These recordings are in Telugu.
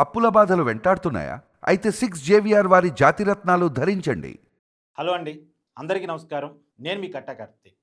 అప్పుల బాధలు వెంటాడుతున్నాయా? అయితే సిక్స్ జేవిఆర్ వారి జాతిరత్నాలు ధరించండి. హలో అండి. అందరికీ నమస్కారం. నేను మీ కట్ట కార్తీక్.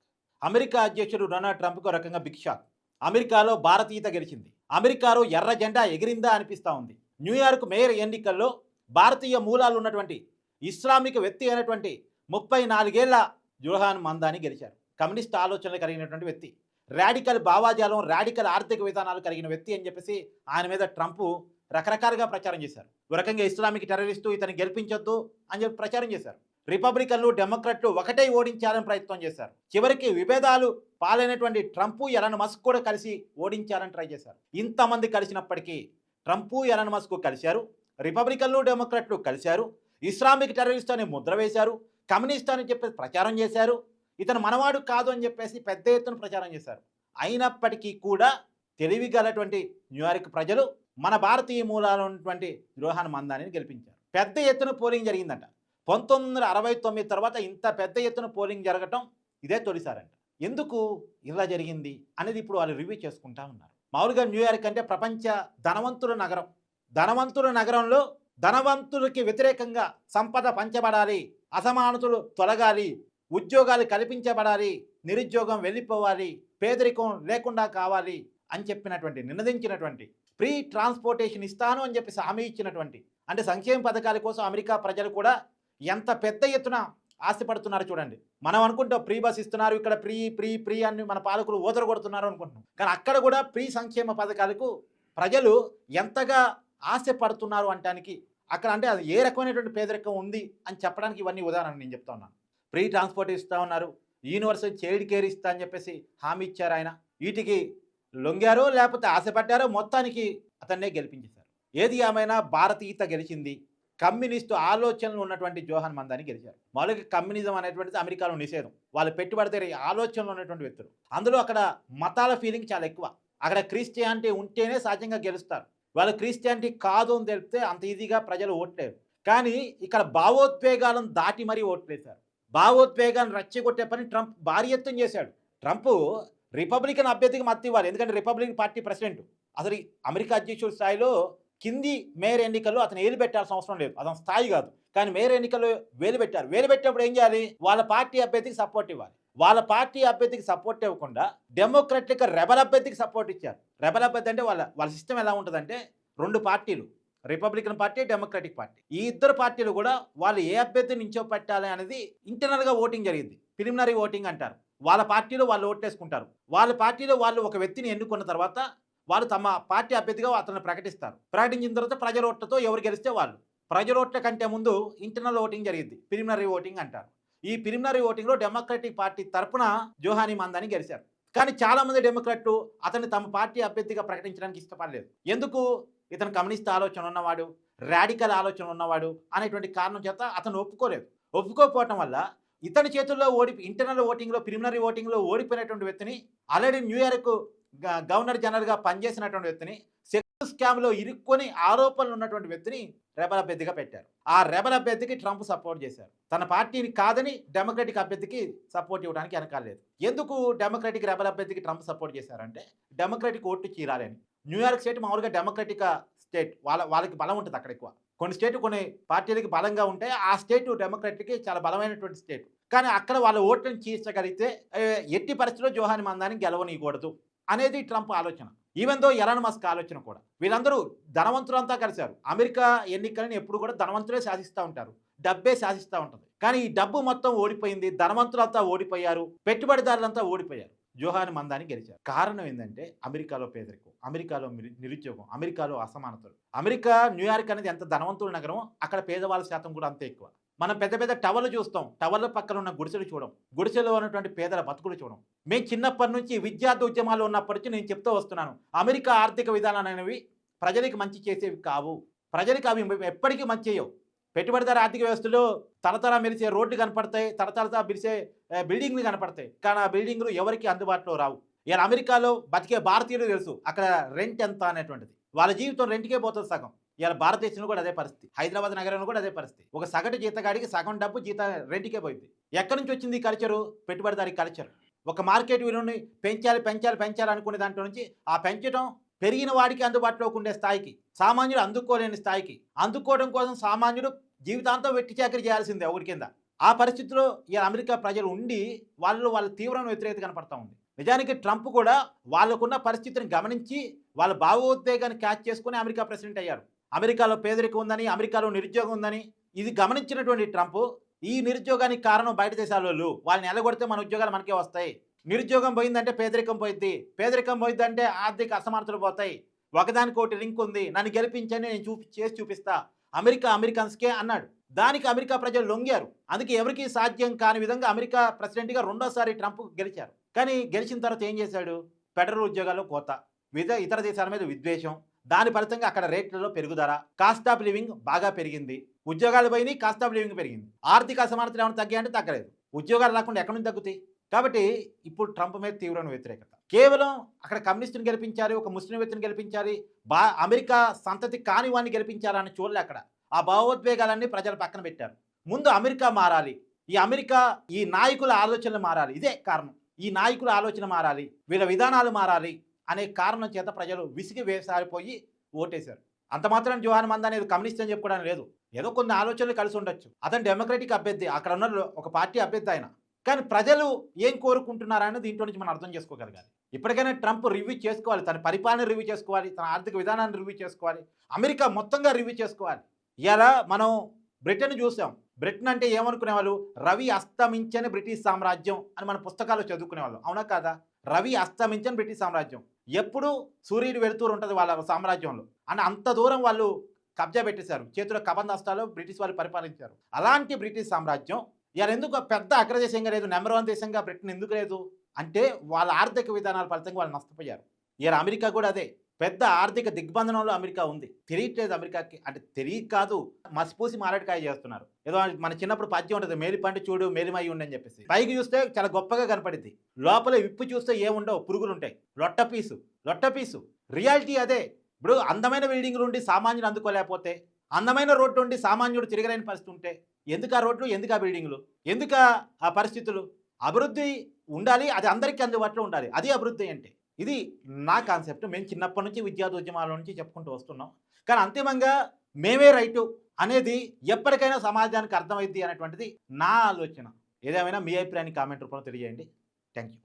అమెరికా అధ్యక్షుడు డొనాల్డ్ ట్రంప్కు రకంగా బిగ్ షాక్. అమెరికాలో భారతీయత గెలిచింది. అమెరికాలో ఎర్ర జెండా ఎగిరిందా అనిపిస్తూ ఉంది. న్యూయార్క్ మేయర్ ఎన్నికల్లో భారతీయ మూలాలు ఉన్నటువంటి ఇస్లామిక్ వ్యక్తి అయినటువంటి ముప్పై నాలుగేళ్ళ జుల్హాన్ మందాని గెలిచారు. కమ్యూనిస్ట్ ఆలోచనలు కలిగినటువంటి వ్యక్తి. రాడికల్ భావాజాలం రాడికల్ ఆర్థిక విధానాలు కలిగిన వ్యక్తి అని చెప్పేసి ఆయన మీద ట్రంప్ రకరకాలుగా ప్రచారం చేశారు. ఒక రకంగా ఇస్లామిక్ టెర్రరిస్టు ఇతను గెలిపించొద్దు అని చెప్పి ప్రచారం చేశారు. రిపబ్లికన్లు డెమోక్రట్లు ఒకటే ఓడించాలని ప్రయత్నం చేశారు. చివరికి విభేదాలు పాలైనటువంటి ట్రంప్ ఎలన్ మస్క్ కూడా కలిసి ఓడించాలని ట్రై చేశారు. ఇంతమంది కలిసినప్పటికీ ట్రంప్ ఎలన్ మస్క్ కలిశారు రిపబ్లికన్లు డెమోక్రట్లు కలిశారు ఇస్లామిక్ టెర్రరిస్ట్ అని ముద్ర వేశారు కమ్యూనిస్ట్ అని చెప్పేసి ప్రచారం చేశారు ఇతను మనవాడు కాదు అని చెప్పేసి పెద్ద ఎత్తున ప్రచారం చేశారు. అయినప్పటికీ కూడా తెలివి గలటువంటి న్యూయార్క్ ప్రజలు మన భారతీయ మూలాలు ఉన్నటువంటి ద్రోహాన్ మందానిని గెలిపించారు. పెద్ద ఎత్తున పోలింగ్ జరిగిందంట. పంతొమ్మిది వందల అరవై తొమ్మిది తర్వాత ఇంత పెద్ద ఎత్తున పోలింగ్ జరగటం ఇదే తొలిసారంట. ఎందుకు ఇలా జరిగింది అనేది ఇప్పుడు వాళ్ళు రివ్యూ చేసుకుంటా ఉన్నారు. మామూలుగా న్యూయార్క్ అంటే ప్రపంచ ధనవంతుల నగరం ధనవంతుల నగరంలో ధనవంతులకి వ్యతిరేకంగా సంపద పంచబడాలి అసమానతలు తొలగాలి ఉద్యోగాలు కల్పించబడాలి నిరుద్యోగం వెళ్ళిపోవాలి పేదరికం లేకుండా కావాలి అని చెప్పినటువంటి నినదించినటువంటి ఫ్రీ ట్రాన్స్పోర్టేషన్ ఇస్తాను అని చెప్పేసి హామీ ఇచ్చినటువంటి అంటే సంక్షేమ పథకాల కోసం అమెరికా ప్రజలు కూడా ఎంత పెద్ద ఎత్తున ఆశపడుతున్నారు చూడండి. మనం అనుకుంటాం ప్రీ బస్ ఇస్తున్నారు ఇక్కడ ప్రీ ప్రీ ప్రీ అని మన పాలకులు ఓదర కొడుతున్నారు అనుకుంటున్నాం. కానీ అక్కడ కూడా ప్రీ సంక్షేమ పథకాలకు ప్రజలు ఎంతగా ఆశపడుతున్నారు అంటానికి అక్కడ అంటే అది ఏ రకమైనటువంటి పేదరికం ఉంది అని చెప్పడానికి ఇవన్నీ ఉదాహరణ నేను చెప్తా ఉన్నాను. ఫ్రీ ట్రాన్స్పోర్ట్ ఇస్తా ఉన్నారు యూనివర్సల్ చైల్డ్ కేర్ ఇస్తా అని చెప్పేసి హామీ ఇచ్చారు ఆయన. వీటికి లొంగారో లేకపోతే ఆశపడ్డారో మొత్తానికి అతన్నే గెలిపించేశారు. ఏది ఏమైనా భారతీయత గెలిచింది కమ్యూనిస్టు ఆలోచనలు ఉన్నటువంటి జోహన్ మందాన్ని గెలిచారు మౌలిక కమ్యూనిజం అనేటువంటిది అమెరికాలో నిషేధం. వాళ్ళు పెట్టుబడితే ఆలోచనలు ఉన్నటువంటి వ్యక్తులు. అందులో అక్కడ మతాల ఫీలింగ్ చాలా ఎక్కువ. అక్కడ క్రిస్టియానిటీ ఉంటేనే సహజంగా గెలుస్తారు. వాళ్ళు క్రిస్టియానిటీ కాదు అని తెలిపితే అంత ఈజీగా ప్రజలు ఓట్లేరు కానీ ఇక్కడ భావోద్వేగాలను దాటి మరీ ఓట్లేశారు భావోద్వేగాన్ని రచ్చగొట్టే పని ట్రంప్ భారీ ఎత్తం చేశాడు. ట్రంప్ రిపబ్లికన్ అభ్యర్థికి మద్దతు ఇవ్వాలి. ఎందుకంటే రిపబ్లికన్ పార్టీ ప్రెసిడెంట్. అసలు అమెరికా అధ్యక్షుడి స్థాయిలో కింది మేయర్ ఎన్నికల్లో అతను ఏలు పెట్టాల్సిన అవసరం లేదు. అతని స్థాయి కాదు. కానీ మేయర్ ఎన్నికల్లో వేలు పెట్టారు. వేలు పెట్టినప్పుడు ఏం చేయాలి? వాళ్ళ పార్టీ అభ్యర్థికి సపోర్ట్ ఇవ్వాలి. వాళ్ళ పార్టీ అభ్యర్థికి సపోర్ట్ ఇవ్వకుండా డెమోక్రటిక్ రెబల్ అభ్యర్థికి సపోర్ట్ ఇచ్చారు. రెబల్ అభ్యర్థి అంటే వాళ్ళ వాళ్ళ సిస్టమ్ ఎలా ఉంటుందంటే రెండు పార్టీలు. Republican party Democratic party. ఈ ఇద్దరు పార్టీలు కూడా వాళ్ళు ఏ అభ్యర్థిని నించో పెట్టాలి అనేది ఇంటర్నల్గా ఓటింగ్ జరిగింది. ప్రిలిమినరీ ఓటింగ్ అంటారు. వాళ్ళ పార్టీలో వాళ్ళు ఓటేసుకుంటారు వాళ్ళ పార్టీలో వాళ్ళు ఒక వ్యక్తిని ఎన్నుకున్న తర్వాత వాళ్ళు తమ పార్టీ అభ్యర్థిగా అతను ప్రకటిస్తారు. ప్రకటించిన తర్వాత ప్రజల ఓట్లతో ఎవరు గెలిస్తే వాళ్ళు. ప్రజల ఓట్ల కంటే ముందు ఇంటర్నల్ ఓటింగ్ జరిగింది. ప్రిలిమినరీ ఓటింగ్ అంటారు. ఈ ప్రిలిమినరీ ఓటింగ్లో డెమోక్రటిక్ పార్టీ తరఫున జోహాని మందాని గెలిచారు. కానీ చాలామంది డెమోక్రట్లు అతన్ని తమ పార్టీ అభ్యర్థిగా ప్రకటించడానికి ఇష్టపడలేదు. ఎందుకు? ఇతను కమ్యూనిస్ట్ ఆలోచన ఉన్నవాడు రాడికల్ ఆలోచన ఉన్నవాడు అనేటువంటి కారణం చేత అతను ఒప్పుకోలేదు. ఒప్పుకోకపోవటం వల్ల ఇతని చేతుల్లో ఓడి ఇంటర్నల్ ఓటింగ్లో ప్రిలిమినరీ ఓటింగ్లో ఓడిపోయినటువంటి వ్యక్తిని ఆల్రెడీ న్యూయార్క్ గ- గవర్నర్ జనరల్గా పనిచేసినటువంటి వ్యక్తిని సెక్స్ స్కామ్లో ఇరుక్కొని ఆరోపణలు ఉన్నటువంటి వ్యక్తిని రెబల్ అభ్యర్థిగా పెట్టారు. ఆ రెబల్ అభ్యర్థికి ట్రంప్ సపోర్ట్ చేశారు. తన పార్టీని కాదని డెమోక్రటిక్ అభ్యర్థికి సపోర్ట్ ఇవ్వడానికి వెనకాలేదు ఎందుకు డెమోక్రటిక్ రెబల్ అభ్యర్థికి ట్రంప్ సపోర్ట్ చేశారంటే డెమోక్రటిక్ ఓటు చీరాలని. న్యూయార్క్ స్టేట్ మామూలుగా డెమోక్రటిక్ స్టేట్ వాళ్ళ వాళ్ళకి బలం ఉంటుంది అక్కడ ఎక్కువ. కొన్ని స్టేట్ కొన్ని పార్టీలకి బలంగా ఉంటాయి. ఆ స్టేట్ డెమోక్రట్కి చాలా బలమైనటువంటి స్టేట్. కానీ అక్కడ వాళ్ళ ఓట్లను చీర్చగలిగితే ఎట్టి పరిస్థితిలో జోహాని మందాన్ని గెలవనీయకూడదు అనేది ట్రంప్ ఆలోచన. ఈవెన్ దో ఎలాన్ మస్క్ ఆలోచన కూడా. వీళ్ళందరూ ధనవంతులంతా కలిశారు. అమెరికా ఎన్నికలను ఎప్పుడు కూడా ధనవంతులే శాసిస్తూ ఉంటారు. డబ్బే శాసిస్తూ ఉంటుంది. కానీ ఈ డబ్బు మొత్తం ఓడిపోయింది. ధనవంతులంతా ఓడిపోయారు. పెట్టుబడిదారులంతా ఓడిపోయారు. జోహాని మందాని గెలిచారు. కారణం ఏంటంటే అమెరికాలో పేదరికం అమెరికాలో నిరుద్యోగం అమెరికాలో అసమానతలు. అమెరికా న్యూయార్క్ అనేది ఎంత ధనవంతుల నగరం అక్కడ పేదవాళ్ళ శాతం కూడా అంతే ఎక్కువ. మనం పెద్ద పెద్ద టవర్లు చూస్తాం. టవర్ల పక్కన ఉన్న గుడిసెలు చూడం. గుడిసెలో ఉన్నటువంటి పేదల బతుకులు చూడం. మేము చిన్నప్పటి నుంచి విద్యార్థి ఉద్యమాలు ఉన్నప్పటి నుంచి నేను చెప్తూ వస్తున్నాను. అమెరికా ఆర్థిక విధానాలు అనేవి ప్రజలకు మంచి చేసేవి కావు. ప్రజలకు అవి ఎప్పటికీ మంచి చేయవు. పెట్టుబడిదారు ఆర్థిక వ్యవస్థలో తరతర మెరిసే రోడ్లు కనపడతాయి తరతరత మెరిసే బిల్డింగ్లు కనపడతాయి. కానీ ఆ బిల్డింగ్లు ఎవరికి అందుబాటులో రావు. ఇలా అమెరికాలో బతికే భారతీయులు తెలుసు అక్కడ రెంట్ ఎంత అనేటువంటిది. వాళ్ళ జీవితం రెంట్కే పోతుంది సగం. ఇలా భారతదేశంలో కూడా అదే పరిస్థితి. హైదరాబాద్ నగరంలో కూడా అదే పరిస్థితి. ఒక సగటు జీతగాడికి సగం డబ్బు జీత రెంట్కే పోయింది. ఎక్కడి నుంచి వచ్చింది కల్చరు? పెట్టుబడిదారి కల్చర్. ఒక మార్కెట్ విలువని పెంచాలి పెంచాలి పెంచాలి అనుకునే దాంట్లో నుంచి ఆ పెంచడం పెరిగిన వాడికి అందుబాటులోకి ఉండే స్థాయికి సామాన్యుడు అందుకోలేని స్థాయికి అందుకోవడం కోసం సామాన్యుడు జీవితాంతం వెట్టి చాకరీ చేయాల్సిందే ఒకటి కింద. ఆ పరిస్థితిలో ఈ అమెరికా ప్రజలు ఉండి వాళ్ళు వాళ్ళ తీవ్రమైన వ్యతిరేకత కనపడతా ఉంది. నిజానికి ట్రంప్ కూడా వాళ్ళకున్న పరిస్థితిని గమనించి వాళ్ళ భావోద్వేగాన్ని క్యాచ్ చేసుకుని అమెరికా ప్రెసిడెంట్ అయ్యారు. అమెరికాలో పేదరికం ఉందని అమెరికాలో నిరుద్యోగం ఉందని ఇది గమనించినటువంటి ట్రంప్ ఈ నిరుద్యోగానికి కారణం బయట దేశాల వాళ్ళు వాళ్ళని ఎలగొడితే మన ఉద్యోగాలు మనకే వస్తాయి. నిరుద్యోగం పోయిందంటే పేదరికం పోయింది పేదరికం పోయిందంటే ఆర్థిక అసమానతలు పోతాయి. ఒకదానికి ఒకటి లింక్ ఉంది. నన్ను గెలిపించని నేను చూపి చేసి చూపిస్తా. అమెరికా అమెరికన్స్కే అన్నాడు. దానికి అమెరికా ప్రజలు లొంగారు. అందుకే ఎవరికీ సాధ్యం కాని విధంగా అమెరికా ప్రెసిడెంట్గా రెండోసారి ట్రంప్ గెలిచారు. కానీ గెలిచిన తర్వాత ఏం చేశాడు? ఫెడరల్ ఉద్యోగాల్లో కోత. వివిధ ఇతర దేశాల మీద విద్వేషం. దాని ఫలితంగా అక్కడ రేట్లలో పెరుగుదల. కాస్ట్ ఆఫ్ లివింగ్ బాగా పెరిగింది. ఉద్యోగాలు పోయినాయి కాస్ట్ ఆఫ్ లివింగ్ పెరిగింది. ఆర్థిక అసమానతలు ఏమైనా తగ్గాయంటే తగ్గలేదు. ఉద్యోగాలు రాకుండా ఎక్కడి నుంచి తగ్గుతాయి? కాబట్టి ఇప్పుడు ట్రంప్ మీద తీవ్రమైన వ్యతిరేకత. కేవలం అక్కడ కమ్యూనిస్టుని గెలిపించాలి ఒక ముస్లిం వ్యక్తిని గెలిపించాలి బా అమెరికా సంతతి కాని వాడిని గెలిపించాలని చూడలే అక్కడ. ఆ భావోద్వేగాలన్నీ ప్రజలు పక్కన పెట్టారు. ముందు అమెరికా మారాలి. ఈ అమెరికా ఈ నాయకుల ఆలోచనలు మారాలి. ఇదే కారణం. ఈ నాయకుల ఆలోచన మారాలి. వీళ్ళ విధానాలు మారాలి అనే కారణం చేత ప్రజలు విసిగి వేసారిపోయి ఓటేశారు. అంత మాత్రం జోహాన్ మంద అనేది కమ్యూనిస్ట్ అని చెప్పుకోవడానికి లేదు. ఏదో కొన్ని ఆలోచనలు కలిసి ఉండొచ్చు. అతను డెమోక్రటిక్ అభ్యర్థి. అక్కడ ఉన్న ఒక పార్టీ అభ్యర్థి ఆయన. కానీ ప్రజలు ఏం కోరుకుంటున్నారని దీంట్లో నుంచి మనం అర్థం చేసుకోగలగాలి. ఇప్పటికైనా ట్రంప్ రివ్యూ చేసుకోవాలి తన పరిపాలన రివ్యూ చేసుకోవాలి తన ఆర్థిక విధానాన్ని రివ్యూ చేసుకోవాలి అమెరికా మొత్తంగా రివ్యూ చేసుకోవాలి. ఇలా మనం బ్రిటన్ చూసాం. బ్రిటన్ అంటే ఏమనుకునే వాళ్ళు రవి అస్తమించని బ్రిటిష్ సామ్రాజ్యం అని మన పుస్తకాలు చదువుకునే వాళ్ళు అవునా కాదా? రవి అస్తమించని బ్రిటిష్ సామ్రాజ్యం. ఎప్పుడు సూర్యుడు వెళుతూ ఉంటుంది వాళ్ళ సామ్రాజ్యంలో. అని అంత దూరం వాళ్ళు కబ్జా పెట్టేశారు. చేతిలో కబందాస్తాలో బ్రిటిష్ వాళ్ళు పరిపాలించారు. అలాంటి బ్రిటిష్ సామ్రాజ్యం ఇలా ఎందుకు పెద్ద అగ్రదేశంగా లేదు నెంబర్ వన్ దేశంగా బ్రిటన్ ఎందుకు లేదు? అంటే వాళ్ళ ఆర్థిక విధానాల ఫలితంగా వాళ్ళు నష్టపోయారు. ఇలా అమెరికా కూడా అదే. పెద్ద ఆర్థిక దిగ్బంధనంలో అమెరికా ఉంది. తెలియట్లేదు అమెరికాకి. అంటే తెలియ కాదు. మసిపూసి మారేడుకాయ చేస్తున్నారు. ఏదో మన చిన్నప్పుడు పద్యం ఉంటుంది మేలి పంట చూడు మేలిమై ఉండి అని చెప్పేసి. పైకి చూస్తే చాలా గొప్పగా కనపడింది లోపల విప్పు చూస్తే ఏముండవు? పురుగులు ఉంటాయి లొట్ట పీసు లొట్ట పీసు. రియాలిటీ అదే. ఇప్పుడు అందమైన బిల్డింగ్లు ఉండి సామాన్యుడు అందుకోలేకపోతే అందమైన రోడ్డు ఉండి సామాన్యుడు తిరగలేని పరిస్థితి ఉంటే ఎందుకు ఆ రోడ్లు? ఎందుకు ఆ బిల్డింగ్లు? ఎందుకు ఆ- పరిస్థితులు? అభివృద్ధి ఉండాలి అది అందరికీ అందుబాటులో ఉండాలి. అది అభివృద్ధి అంటే. ఇది నా కాన్సెప్ట్. మేము చిన్నప్పటి నుంచి విద్యార్థి ఉద్యమాల నుంచి చెప్పుకుంటూ వస్తున్నాం. కానీ అంతిమంగా మేమే రైటు అనేది ఎప్పటికైనా సమాజానికి అర్థమైంది అనేటువంటిది నా ఆలోచన. ఏదేమైనా మీ అభిప్రాయాన్ని కామెంట్ రూపంలో తెలియజేయండి. Thank you